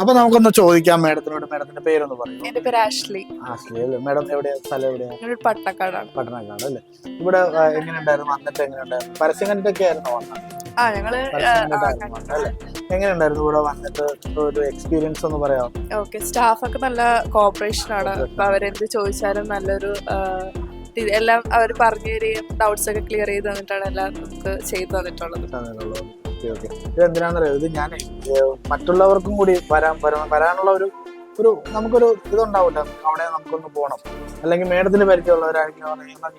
അപ്പൊ നമുക്കൊന്ന് ചോദിക്കാം മേഡത്തിനോട്. മേഡത്തിന്റെ പേരൊന്ന് പറയാം. എന്റെ പേര് ആഷ്ലി. ആഷ്ലി അല്ലേ? മേഡം എവിടെയാ? സ്ഥലം എവിടെയാ? പട്ടക്കാടാണ് പട്ടണക്കാട് അല്ലേ? ഇവിടെ എങ്ങനെയുണ്ടായിരുന്നു? വന്നിട്ട് എങ്ങനെയുണ്ടായിരുന്നു? പരസ്യം കണ്ടിട്ടൊക്കെ ആയിരുന്നു വന്നത്. ആ ഞങ്ങൾ എങ്ങനെയുണ്ടായിരുന്നു ഇവിടെ വന്നിട്ട്? ഒരു എക്സ്പീരിയൻസ് ഒന്ന് പറയാമോ? ഓക്കെ സ്റ്റാഫ് ഒക്കെ നല്ല കോപ്പറേഷൻ. ആണ് അപ്പൊ അവരെന്ത് ചോദിച്ചാലും നല്ലൊരു എല്ലാം അവർ പറഞ്ഞു തരികയും ഡൗട്ട്സ് ഒക്കെ ക്ലിയർ ചെയ്ത് തന്നിട്ടാണ് എല്ലാം നമുക്ക് ചെയ്തു തന്നിട്ടുള്ളത്. Okay okay. ഇത് ഇത് ഞാൻ മറ്റുള്ളവർക്കും കൂടി വരാൻ വരാനുള്ള ഒരു ഒരു നമുക്കൊരു ഇതുണ്ടാവില്ല. അവിടെ നമുക്കൊന്ന് പോകണം അല്ലെങ്കിൽ മേഡത്തിന് പരിചയമുള്ളവരായിരിക്കും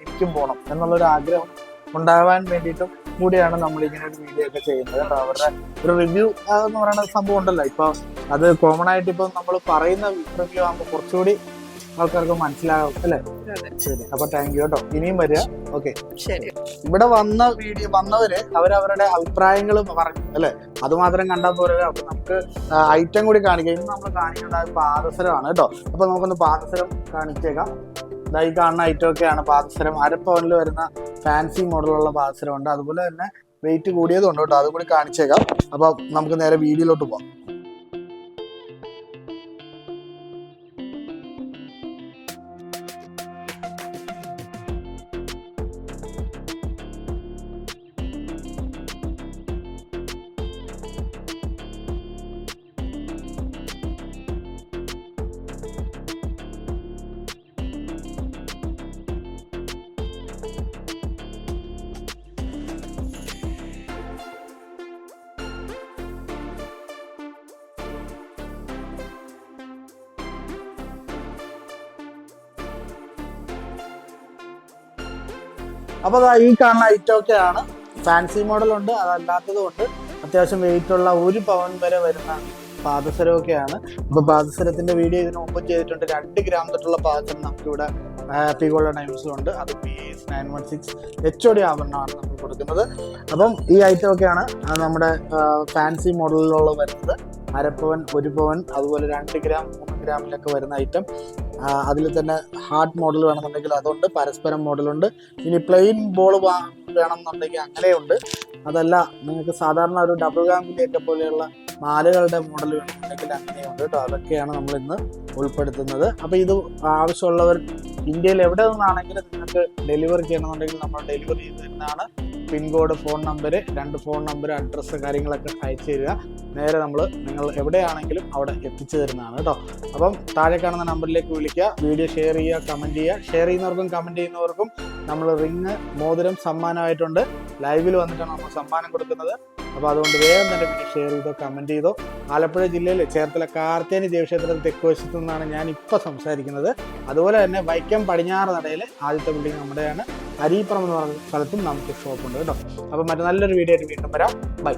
എനിക്കും പോകണം എന്നുള്ളൊരു ആഗ്രഹം ഉണ്ടാവാൻ വേണ്ടിയിട്ടും കൂടിയാണ് നമ്മൾ ഇങ്ങനെ ഒരു വീഡിയോ ഒക്കെ ചെയ്യുന്നത് അവരുടെ ഒരു റിവ്യൂ എന്ന് പറയുന്ന സംഭവം ഉണ്ടല്ലോ. ഇപ്പൊ അത് കോമൺ ആയിട്ട് ഇപ്പൊ നമ്മൾ പറയുന്ന റിവ്യൂ ആകുമ്പോൾ കുറച്ചുകൂടി ആൾക്കാർക്ക് മനസ്സിലാകും അല്ലേ? ശരി. അപ്പൊ താങ്ക് യു കേട്ടോ ഇനിയും വരിക? ഓക്കെ ഇവിടെ വന്ന വീഡിയോ വന്നവര് അവരവരുടെ അഭിപ്രായങ്ങൾ പറഞ്ഞു അല്ലെ? അത് മാത്രം കണ്ടാൽ പോലെ അപ്പൊ നമുക്ക് ഐറ്റം കൂടി കാണിക്കാം. ഇന്ന് നമ്മൾ കാണിക്കുന്നത് പാദസരമാണ് കേട്ടോ അപ്പൊ നമുക്കൊന്ന് പാദസരം കാണിച്ചേക്കാം. ഇതായി കാണുന്ന ഐറ്റം ഒക്കെയാണ് പാദസരം. അരപ്പവനിൽ വരുന്ന ഫാൻസി മോഡലുള്ള പാദസരം ഉണ്ട് അതുപോലെ തന്നെ വെയിറ്റ് കൂടിയതുണ്ട് കേട്ടോ അതും കൂടി കാണിച്ചേക്കാം. അപ്പൊ നമുക്ക് നേരെ വീഡിയോയിലോട്ട് പോവാം. അപ്പൊ അതാ ഈ കാണുന്ന ഐറ്റം ഒക്കെയാണ് ഫാൻസി മോഡൽ ഉണ്ട് അതല്ലാത്തതും ഉണ്ട്. അത്യാവശ്യം വെയിറ്റ് ഉള്ള ഒരു പവൻ വരെ വരുന്ന പാദസരമൊക്കെയാണ്. അപ്പൊ പാദസരത്തിന്റെ വീഡിയോ ഇതിന് മുമ്പ് ചെയ്തിട്ടുണ്ട്. രണ്ട് ഗ്രാം തൊട്ടുള്ള പാദസരം നമുക്കിവിടെ ഹാപ്പി ഗോൾഡ് ടൈംസിലുണ്ട് അത് P S nine one six H O D ആഭരണമാണ് നമ്മൾ കൊടുക്കുന്നത്. അപ്പം ഈ ഐറ്റം ഒക്കെയാണ് ആ, നമ്മുടെ ഫാൻസി മോഡലിലുള്ള വരുന്നത്. അരപ്പവൻ ഒരു പവൻ അതുപോലെ രണ്ട് ഗ്രാം മൂന്ന് ഗ്രാമിലൊക്കെ വരുന്ന ഐറ്റം അതിൽ തന്നെ ഹാർട്ട് മോഡൽ വേണമെന്നുണ്ടെങ്കിൽ അതുണ്ട് പരസ്പരം മോഡലുണ്ട്. ഇനി പ്ലെയിൻ ബോൾ വേണമെന്നുണ്ടെങ്കിൽ അങ്ങനെയുണ്ട്. അതല്ല നിങ്ങൾക്ക് സാധാരണ ഒരു ഡബിൾ ഗാംഗിലിയൊക്കെ പോലെയുള്ള മാലുകളുടെ മോഡൽ വേണമെന്നുണ്ടെങ്കിൽ അങ്ങനെയുണ്ട് കേട്ടോ. അതൊക്കെയാണ് നമ്മൾ ഇന്ന് ഉൾപ്പെടുത്തുന്നത്. അപ്പോൾ ഇത് ആവശ്യമുള്ളവർ ഇന്ത്യയിൽ എവിടെ നിന്നാണെങ്കിലും നിങ്ങൾക്ക് ഡെലിവറി ചെയ്യണമെന്നുണ്ടെങ്കിൽ നമ്മൾ ഡെലിവറി ചെയ്ത് തരുന്നതാണ്. പിൻകോഡ് ഫോൺ നമ്പർ രണ്ട് ഫോൺ നമ്പർ അഡ്രസ്സ് കാര്യങ്ങളൊക്കെ അയച്ചു തരിക. നേരെ നമ്മൾ നിങ്ങൾ എവിടെയാണെങ്കിലും അവിടെ എത്തിച്ചു തരുന്നതാണ് കേട്ടോ. അപ്പം താഴെ കാണുന്ന നമ്പറിലേക്ക് വിളിക്കുക വീഡിയോ ഷെയർ ചെയ്യുക കമന്റ് ചെയ്യുക. ഷെയർ ചെയ്യുന്നവർക്കും കമന്റ് ചെയ്യുന്നവർക്കും നമ്മൾ റിങ് മോതിരം സമ്മാനമായിട്ടുണ്ട്. ലൈവിൽ വന്നിട്ടാണ് നമ്മൾ സമ്മാനം കൊടുക്കുന്നത്. അപ്പോൾ അതുകൊണ്ട് വേഗം തന്നെ വീഡിയോ ഷെയർ ചെയ്തോ കമന്റ് ചെയ്തോ. ആലപ്പുഴ ജില്ലയിൽ ചേർത്തല കാർത്തേനി ദേവക്ഷേത്രത്തിൽ തെക്ക് വശത്തു നിന്നാണ് ഞാൻ ഇപ്പോൾ സംസാരിക്കുന്നത്. അതുപോലെ തന്നെ വൈക്കം പടിഞ്ഞാറ് നടയിൽ ആദ്യത്തെ ബിൽഡിംഗ് നമ്മുടെയാണ്. അരീപ്പുറം എന്ന് പറയുന്ന സ്ഥലത്തും നമുക്ക് ഷോപ്പ് ഉണ്ട് കേട്ടോ. അപ്പോൾ മറ്റു നല്ലൊരു വീഡിയോ ആയിട്ട് വീണ്ടും വരാം. ബൈ